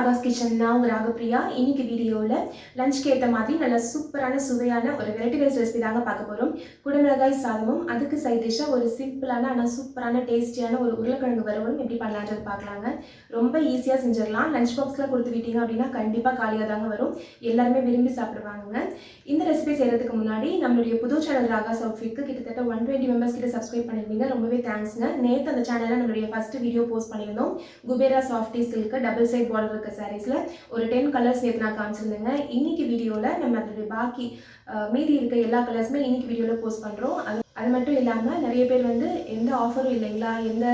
Raga's kitchen நான் உங்கள் ராகப்பிரியா? இன்னைக்கு வீடியோவில் லஞ்சுக்கு ஏற்ற மாதிரி நல்ல சூப்பரான சுவையான ஒரு வெரைட்டி ரைஸ் ரெசிபி தாங்க பார்க்க போகிறோம் குடமிளகாய் சாதமும் அதுக்கு சைட் டிஷ்ஷாக ஒரு சிம்பிளான ஆனால் சூப்பரான டேஸ்டியான ஒரு உருளைக்கிழங்கு வறுவலும் எப்படி பண்ணலான்றது பார்க்கலாங்க. ரொம்ப ஈஸியாக செஞ்சிடலாம். லஞ்ச் பாக்ஸில் கொடுத்து விட்டீங்க அப்படின்னா கண்டிப்பாக காலியாக தாங்க வரும். எல்லாருமே விரும்பி சாப்பிடுவாங்க இந்த ரெசிபி செய்கிறதுக்கு முன்னாடி நம்மளுடைய புது சேனல் ராகா அவுட்ஃபிட்க்கு கிட்டத்தட்ட ஒன் டுவெண்ட்டி மெம்பர்ஸ் கிட்ட சப்ஸ்கிரைப் பண்ணியிருந்தீங்க ரொம்பவே தேங்க்ஸ்ங்க நேற்று அந்த சேனலில் நம்மளுடைய ஃபர்ஸ்ட் வீடியோ போஸ்ட் பண்ணியிருந்தோம். Kubera softy silk double side border இருக்க சாரீஸில் ஒரு டென் கலர்ஸ் நேற்று நான் காமிச்சிருந்தேங்க. இன்னைக்கு வீடியோவில் நம்ம அதோடைய பாக்கி மீதி இருக்க எல்லா கலர்ஸுமே இன்னைக்கு வீடியோவில் போஸ்ட் பண்ணுறோம் அது அது மட்டும் இல்லாமல் நிறைய பேர் வந்து எந்த ஆஃபரும் இல்லைங்களா? எந்த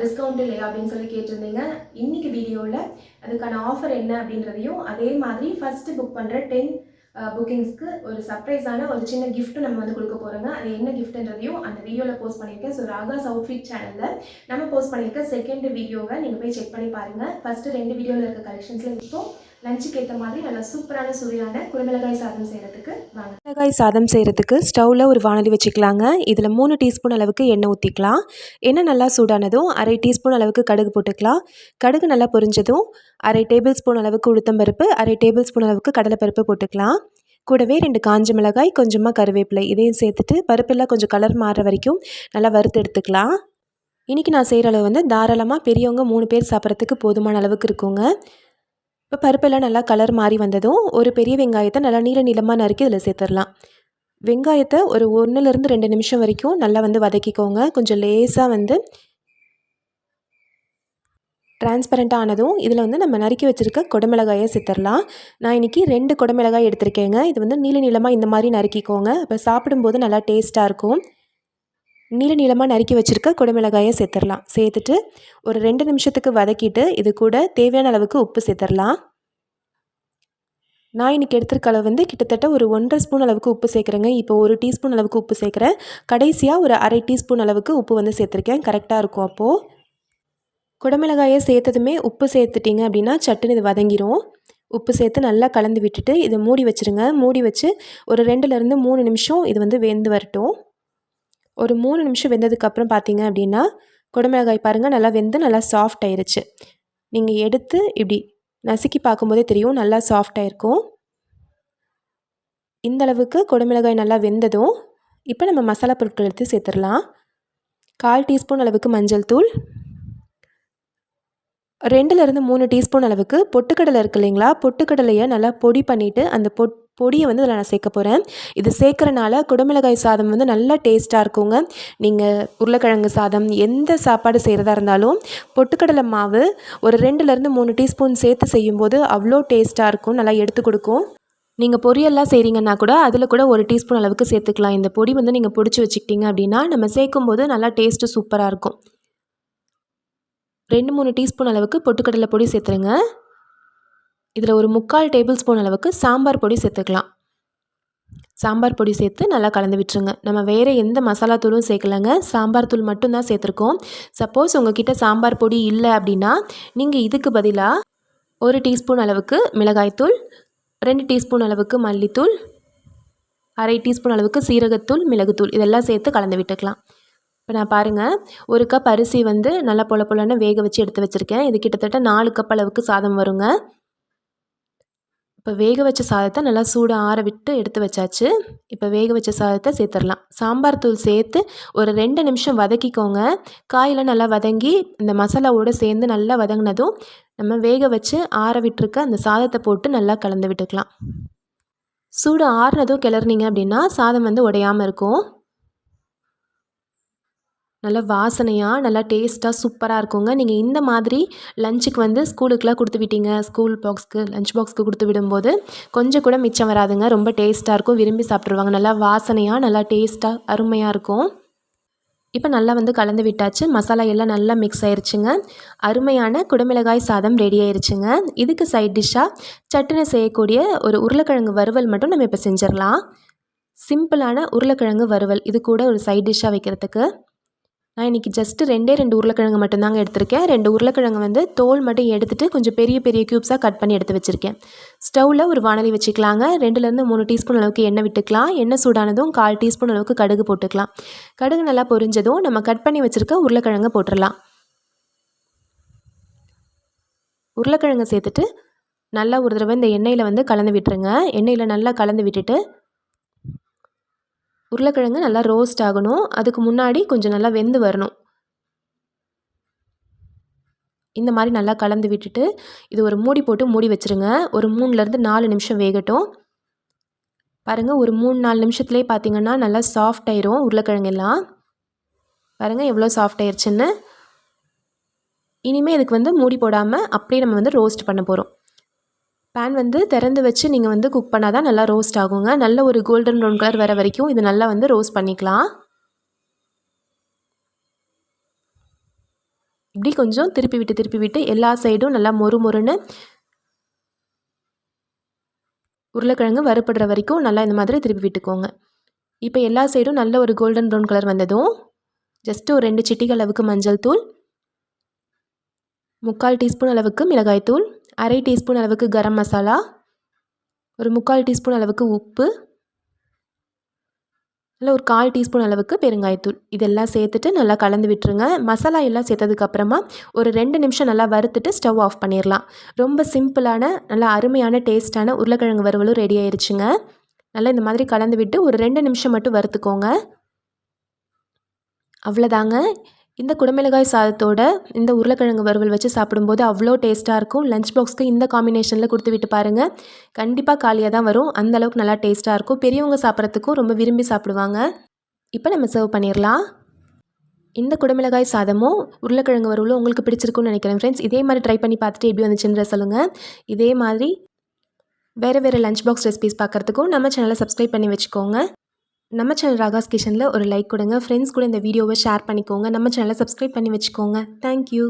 டிஸ்கவுண்ட் இல்லையா அப்படின்னு சொல்லி கேட்டிருந்தீங்க. இன்னைக்கு வீடியோவில் அதுக்கான ஆஃபர் என்ன அப்படின்றதையும் அதே மாதிரி ஃபஸ்ட்டு புக் பண்ணுற டென் புக்கிங்ஸ்க்கு ஒரு சர்ப்ரைஸான ஒரு சின்ன கிஃப்ட்டு நம்ம வந்து கொடுக்க போகிறோங்க அது என்ன கிஃப்ட்ன்றதையும் அந்த வீடியோவில் போஸ்ட் பண்ணியிருக்கேன். ஸோ ராகாஸ் அவுட்ஃபிட் சேனலில் நம்ம போஸ்ட் பண்ணியிருக்க செகண்ட் வீடியோவை நீங்கள் போய் செக் பண்ணி பாருங்கள் ஃபஸ்ட்டு ரெண்டு வீடியோவில் இருக்க கலெக்ஷன்ஸில் இப்போ லஞ்சுக்கு ஏற்ற மாதிரி நல்லா சூப்பரான சுவையான குருமிளகாய் சாதம் செய்கிறதுக்கு வாங்க. மிளகாய் சாதம் செய்கிறதுக்கு ஸ்டவ்வில் ஒரு வானொலி வச்சுக்கலாங்க. இதில் மூணு டீஸ்பூன் அளவுக்கு எண்ணெய் ஊற்றிக்கலாம் எண்ணெய் நல்லா சூடானதும் அரை டீஸ்பூன் அளவுக்கு கடுகு போட்டுக்கலாம். கடுகு நல்லா பொரிஞ்சதும் அரை டேபிள் ஸ்பூன் அளவுக்கு உளுத்தம்பருப்பு அரை டேபிள் ஸ்பூன் அளவுக்கு கடலைப்பருப்பு போட்டுக்கலாம். கூடவே ரெண்டு காஞ்ச மிளகாய் கொஞ்சமாக கருவேப்பிலை இதையும் சேர்த்துட்டு பருப்பெல்லாம் கொஞ்சம் கலர் மாறுற வரைக்கும் நல்லா வறுத்து எடுத்துக்கலாம். இன்றைக்கி நான் செய்கிற அளவு வந்து தாராளமாக பெரியவங்க மூணு பேர் சாப்பிட்றதுக்கு போதுமான அளவுக்கு இருக்குங்க. இப்போ பருப்பெல்லாம் நல்லா கலர் மாறி வந்ததும் ஒரு பெரிய வெங்காயத்தை நல்லா நீள நீளமாக நறுக்கி இதில் சேர்த்துடலாம். வெங்காயத்தை ஒரு ஒன்றுலேருந்து ரெண்டு நிமிஷம் வரைக்கும் நல்லா வந்து வதக்கிக்கோங்க. கொஞ்சம் லேசாக வந்து ட்ரான்ஸ்பரண்ட்டானதும் இதில் வந்து நம்ம நறுக்கி வச்சுருக்க குடமிளகாயை சித்தரலாம் நான் இன்றைக்கி ரெண்டு குடமிளகாய் எடுத்திருக்கேங்க. இது வந்து நீள நீளமாக இந்த மாதிரி நறுக்கிக்கோங்க. அப்போ சாப்பிடும்போது நல்லா டேஸ்ட்டாக இருக்கும். நீள நீளமாக நறுக்கி வச்சுருக்க குடமிளகாயை சேர்த்துடலாம். சேர்த்துட்டு ஒரு ரெண்டு நிமிஷத்துக்கு வதக்கிட்டு இது கூட தேவையான அளவுக்கு உப்பு சேர்த்துடலாம். நான் இன்றைக்கி எடுத்திருக்க அளவு வந்து கிட்டத்தட்ட ஒரு ஒன்றரை ஸ்பூன் அளவுக்கு உப்பு சேர்க்குறேங்க. இப்போ ஒரு டீஸ்பூன் அளவுக்கு உப்பு சேர்க்குறேன். கடைசியாக ஒரு அரை டீஸ்பூன் அளவுக்கு உப்பு வந்து சேர்த்துருக்கேன். கரெக்டாக இருக்கும் அப்போது குடமிளகாயை சேர்த்ததுமே உப்பு சேர்த்துட்டிங்க அப்படின்னா சட்டுன்னு இது வதங்கிரும். உப்பு சேர்த்து நல்லா கலந்து விட்டுட்டு இதை மூடி வச்சுருங்க. மூடி வச்சு ஒரு ரெண்டுலேருந்து மூணு நிமிஷம் இது வந்து வெந்து வரட்டும். ஒரு மூணு நிமிஷம் வெந்ததுக்கப்புறம் பார்த்தீங்க அப்படின்னா குடமிளகாய் பாருங்கள் நல்லா வெந்து நல்லா சாஃப்ட் ஆயிருச்சு. நீங்கள் எடுத்து இப்படி நசுக்கி பார்க்கும்போதே தெரியும் நல்லா சாஃப்டாக இருக்கும் இந்த அளவுக்கு குடமிளகாய் நல்லா வெந்ததும் இப்போ நம்ம மசாலா பொருட்கள் எடுத்து சேர்த்துடலாம். கால் டீஸ்பூன் அளவுக்கு மஞ்சள் தூள். ரெண்டுலேருந்து மூணு டீஸ்பூன் அளவுக்கு பொட்டுக்கடலை இருக்கு இல்லைங்களா? பொட்டுக்கடலையை நல்லா பொடி பண்ணிவிட்டு அந்த பொட் பொடியை வந்து இதில் நான் சேர்க்க போகிறேன் இது சேர்க்குறனால குடமிளகாய் சாதம் வந்து நல்லா டேஸ்ட்டாக இருக்குங்க. நீங்கள் உருளைக்கிழங்கு சாதம் எந்த சாப்பாடு செய்கிறதா இருந்தாலும் பொட்டுக்கடலை மாவு ஒரு ரெண்டுலேருந்து மூணு டீஸ்பூன் சேர்த்து செய்யும்போது அவ்வளோ டேஸ்ட்டாக இருக்கும். நல்லா எடுத்து கொடுக்கும். நீங்கள் பொரியல்லாம் செய்கிறீங்கன்னா கூட அதில் கூட ஒரு டீஸ்பூன் அளவுக்கு சேர்த்துக்கலாம். இந்த பொடி வந்து நீங்கள் பிடிச்சி வச்சுக்கிட்டீங்க அப்படின்னா நம்ம சேர்க்கும்போது நல்லா டேஸ்ட்டு சூப்பராக இருக்கும். ரெண்டு மூணு டீஸ்பூன் அளவுக்கு பொட்டுக்கடலை பொடி சேர்த்துருங்க. இதில் ஒரு முக்கால் டேபிள் ஸ்பூன் அளவுக்கு சாம்பார் பொடி சேர்த்துக்கலாம். சாம்பார் பொடி சேர்த்து நல்லா கலந்து விட்டுருங்க. நம்ம வேறு எந்த மசாலா தூளும் சேர்க்கலைங்க. சாம்பார் தூள் மட்டும்தான் சேர்த்துருக்கோம். சப்போஸ் உங்ககிட்ட சாம்பார் பொடி இல்லை அப்படின்னா நீங்கள் இதுக்கு பதிலாக ஒரு டீஸ்பூன் அளவுக்கு மிளகாய்த்தூள் ரெண்டு டீஸ்பூன் அளவுக்கு மல்லித்தூள் அரை டீஸ்பூன் அளவுக்கு சீரகத்தூள் மிளகுத்தூள் இதெல்லாம் சேர்த்து கலந்து விட்டுக்கலாம். இப்போ நான் பாருங்கள் ஒரு கப் அரிசி வந்து நல்லா பொல பொலன்னு வேக வச்சு எடுத்து வச்சுருக்கேன். இது கிட்டத்தட்ட நாலு கப் அளவுக்கு சாதம் வருங்க. இப்போ வேக வச்ச சாதத்தை நல்லா சூடு ஆற விட்டு எடுத்து வச்சாச்சு. இப்போ வேக வச்ச சாதத்தை சேர்த்துடலாம். சாம்பார் தூள் சேர்த்து ஒரு ரெண்டு நிமிஷம் வதக்கிக்கோங்க. காயெல்லாம் நல்லா வதங்கி இந்த மசாலாவோடு சேர்ந்து நல்லா வதங்கினதும் நம்ம வேக வச்சு ஆற விட்டுருக்க அந்த சாதத்தை போட்டு நல்லா கலந்து விட்டுக்கலாம். சூடு ஆறுனதும் கிளறினீங்க அப்படின்னா சாதம் வந்து உடையாமல் இருக்கும். நல்லா வாசனையாக நல்லா டேஸ்ட்டாக சூப்பராக இருக்குங்க. நீங்கள் இந்த மாதிரி லஞ்சுக்கு வந்து ஸ்கூலுக்குலாம் கொடுத்து விட்டீங்க. ஸ்கூல் பாக்ஸ்க்கு லஞ்ச் பாக்ஸ்க்கு கொடுத்து விடும்போது கொஞ்சம் கூட மிச்சம் வராதுங்க. ரொம்ப டேஸ்ட்டாக இருக்கும். விரும்பி சாப்பிட்ருவாங்க நல்லா வாசனையாக நல்லா டேஸ்ட்டாக அருமையாக இருக்கும். இப்போ நல்லா வந்து கலந்து விட்டாச்சு. மசாலா எல்லாம் நல்லா மிக்ஸ் ஆயிருச்சுங்க. அருமையான குடமிளகாய் சாதம் ரெடி ஆயிருச்சுங்க. இதுக்கு சைட் டிஷ்ஷாக சட்டுன்னு செய்யக்கூடிய ஒரு உருளைக்கிழங்கு வறுவல் மட்டும் நம்ம இப்போ செஞ்சிடலாம். சிம்பிளான உருளைக்கிழங்கு வறுவல். இது கூட ஒரு சைட் டிஷ்ஷாக வைக்கிறதுக்கு. நான் இன்றைக்கி ஜஸ்ட்டு ரெண்டே ரெண்டு உருளைக்கிழங்கு மட்டும்தாங்க எடுத்திருக்கேன். ரெண்டு உருளைக்கிழங்கு வந்து தோல் மட்டும் எடுத்துகிட்டு கொஞ்சம் பெரிய பெரிய க்யூப்ஸாக கட் பண்ணி எடுத்து வச்சுருக்கேன். ஸ்டவ்வில் ஒரு வானலி வச்சுக்கலாங்க. ரெண்டுலேருந்து மூணு டீஸ்பூன் அளவுக்கு எண்ணெய் விட்டுக்கலாம். எண்ணெய் சூடானதும் கால் டீஸ்பூன் அளவுக்கு கடுகு போட்டுக்கலாம். கடுகு நல்லா பொரிஞ்சதும் நம்ம கட் பண்ணி வச்சுருக்க உருளைக்கிழங்கு போட்டுடலாம் உருளைக்கிழங்கு சேர்த்துட்டு நல்லா ஒரு தடவை இந்த எண்ணெயில் வந்து கலந்து விட்டுருங்க. எண்ணெயில் நல்லா கலந்து விட்டுட்டு உருளைக்கிழங்கு நல்லா ரோஸ்ட் ஆகணும். அதுக்கு முன்னாடி கொஞ்சம் நல்லா வெந்து வரணும். இந்த மாதிரி நல்லா கலந்து விட்டுட்டு இது ஒரு மூடி போட்டு மூடி வச்சுருங்க. ஒரு மூணுலேருந்து நாலு நிமிஷம் வேகட்டும். பாருங்கள் ஒரு மூணு நாலு நிமிஷத்துலேயே பார்த்தீங்கன்னா நல்லா சாஃப்ட் ஆயிரும் உருளைக்கிழங்கெல்லாம் பாருங்கள் எவ்வளோ சாஃப்ட் ஆயிடுச்சுன்னு இனிமேல் இதுக்கு வந்து மூடி போடாமல் அப்படியே நம்ம வந்து ரோஸ்ட் பண்ண போகிறோம் பேன் வந்து திறந்து வச்சு நீங்கள் வந்து குக் பண்ணால் தான் நல்லா ரோஸ்ட் ஆகுங்க. நல்ல ஒரு கோல்டன் ப்ரௌன் கலர் வர வரைக்கும் இது நல்லா வந்து ரோஸ்ட் பண்ணிக்கலாம். இப்படி கொஞ்சம் திருப்பி விட்டு திருப்பி விட்டு எல்லா சைடும் நல்லா மொறு மொறுன்னு உருளைக்கிழங்கு வறுப்படுற வரைக்கும் நல்லா இந்த மாதிரி திருப்பி விட்டுக்கோங்க. இப்போ எல்லா சைடும் நல்ல ஒரு கோல்டன் ப்ரௌன் கலர் வந்ததும் ஜஸ்ட்டு ஒரு ரெண்டு சிட்டிகள் அளவுக்கு மஞ்சள் தூள் முக்கால் டீஸ்பூன் அளவுக்கு மிளகாய்த்தூள் அரை டீஸ்பூன் அளவுக்கு கரம் மசாலா ஒரு முக்கால் டீஸ்பூன் அளவுக்கு உப்பு இல்லை ஒரு கால் டீஸ்பூன் அளவுக்கு பெருங்காயத்தூள். இதெல்லாம் சேர்த்துட்டு நல்லா கலந்து விட்டுருங்க. மசாலா எல்லாம் சேர்த்ததுக்கப்புறமா ஒரு ரெண்டு நிமிஷம் நல்லா வறுத்துட்டு ஸ்டவ் ஆஃப் பண்ணிடலாம் ரொம்ப சிம்பிளான நல்லா அருமையான டேஸ்ட்டான உருளைக்கிழங்கு வறுவலும் ரெடி ஆயிடுச்சுங்க நல்லா இந்த மாதிரி கலந்து விட்டு ஒரு ரெண்டு நிமிஷம் மட்டும் வறுத்துக்கோங்க. அவ்வளோதாங்க. இந்த குடமிளகாய் சாதத்தோட இந்த உருளைக்கிழங்கு வறுவல் வச்சு சாப்பிடும்போது அவ்வளோ டேஸ்ட்டாக இருக்கும். லஞ்ச் பாக்ஸ்க்கு இந்த காம்பினேஷனில் கொடுத்து விட்டு பாருங்கள் கண்டிப்பாக காலியாக தான் வரும். அந்த அளவுக்கு நல்லா டேஸ்ட்டாக இருக்கும். பெரியவங்க சாப்பிட்றதுக்கும் ரொம்ப விரும்பி சாப்பிடுவாங்க. இப்போ நம்ம சர்வ் பண்ணிடலாம். இந்த குடமிளகாய் சாதமும் உருளைக்கிழங்கு வறுவலும் உங்களுக்கு பிடிச்சிருக்கும்னு நினைக்கிறேன் ஃப்ரெண்ட்ஸ் இதே மாதிரி ட்ரை பண்ணி பார்த்துட்டு எப்படி வந்துச்சுன்ற சொல்லுங்கள் இதே மாதிரி வேறு வேறு லஞ்ச் பாக்ஸ் ரெசிபிஸ் பார்க்குறதுக்கும் நம்ம சேனலை சப்ஸ்கிரைப் பண்ணி வச்சுக்கோங்க. நம்ம சேனல் ராகாஸ் கிஷனில் ஒரு லைக் கொடுங்க. ஃப்ரெண்ட்ஸ் கூட இந்த வீடியோவை ஷேர் பண்ணிக்கோங்க. நம்ம சேனலை சப்ஸ்கிரைப் பண்ணி வச்சுக்கோங்க. தேங்க்யூ